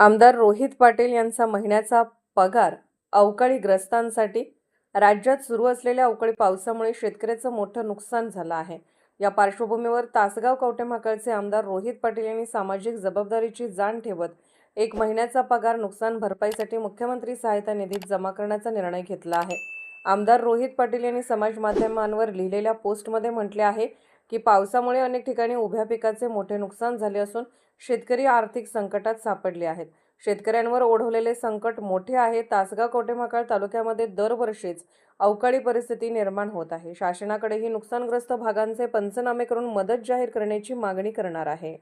आमदार रोहित पाटील यांचा महिन्याचा पगार अवकाळीग्रस्तांसाठी. राज्यात सुरू असलेल्या अवकाळी पावसामुळे शेतकऱ्याचं मोठं नुकसान झालं आहे. या पार्श्वभूमीवर तासगाव कवटेमहाकाळचे आमदार रोहित पाटील यांनी सामाजिक जबाबदारीची जाण ठेवत एक महिन्याचा पगार नुकसान भरपाईसाठी मुख्यमंत्री सहायता निधीत जमा करण्याचा निर्णय घेतला आहे. आमदार रोहित पाटील यांनी समाज माध्यमांवर लिहिलेल्या पोस्टमध्ये म्हटले आहे की पावसामुळे अनेक ठिकाणी उभ्या पिकाचे मोठे नुकसान झाले असून शेतकरी आर्थिक संकटात सापडले आहेत. शेतकऱ्यांवर ओढवलेले संकट मोठे आहे. तासगाव कवटेमहाकाळ तालुक्यामध्ये दरवर्षीच अवकाळी परिस्थिती निर्माण होत आहे. शासनाकडेही नुकसानग्रस्त भागांचे पंचनामे करून मदत जाहीर करण्याची मागणी करणार आहे.